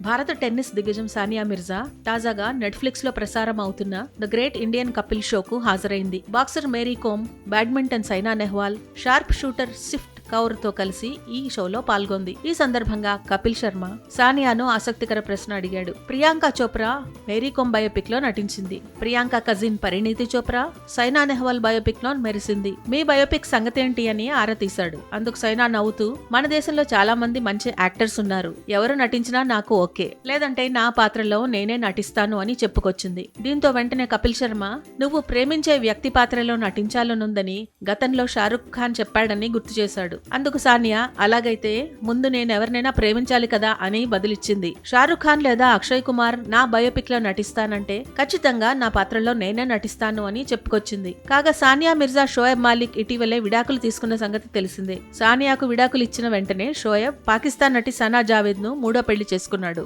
భారత టెన్నిస్ దిగ్గజం సానియా మిర్జా తాజాగా నెట్ఫ్లిక్స్లో ప్రసారం అవుతున్న ద గ్రేట్ ఇండియన్ కపిల్ షోకు హాజరైంది. Boxer Mary Kom badminton Saina Nehwal sharp shooter Sift కౌర్తో కలిసి ఈ షోలో పాల్గొంది. ఈ సందర్భంగా కపిల్ శర్మ సానియాను ఆసక్తికర ప్రశ్న అడిగాడు. ప్రియాంక చోప్రా మేరీ కోమ్ బయోపిక్లో నటించింది. ప్రియాంక కజిన్ పరిణీతి చోప్రా సైనా నెహ్వాల్ బయోపిక్లో మెరిసింది. మీ బయోపిక్ సంగతేంటి అని ఆరా తీశాడు. అందుకు సైనా నవ్వుతూ మన దేశంలో చాలా మంది మంచి యాక్టర్స్ ఉన్నారు. ఎవరు నటించినా నాకు ఓకే. లేదంటే నా పాత్రలో నేనే నటిస్తాను అని చెప్పుకొచ్చింది. దీంతో వెంటనే కపిల్ శర్మ నువ్వు ప్రేమించే వ్యక్తి పాత్రలో నటించాలనుందని గతంలో షారుఖ్ ఖాన్ చెప్పాడని గుర్తు చేశాడు. అందుకు సానియా అలాగైతే ముందు నేను ఎవరినైనా ప్రేమించాలి కదా అని బదులిచ్చింది. షారుఖ్ ఖాన్ లేదా అక్షయ్ కుమార్ నా బయోపిక్లో నటిస్తానంటే ఖచ్చితంగా నా పాత్రలో నేనే నటిస్తాను అని చెప్పుకొచ్చింది. కాగా సానియా మిర్జా షోయబ్ మాలిక్ ఇటీవలే విడాకులు తీసుకున్న సంగతి తెలిసిందే. సానియాకు విడాకులు ఇచ్చిన వెంటనే షోయబ్ పాకిస్తాన్ నటి సనా జావేద్ను మూడో పెళ్ళి చేసుకున్నాడు.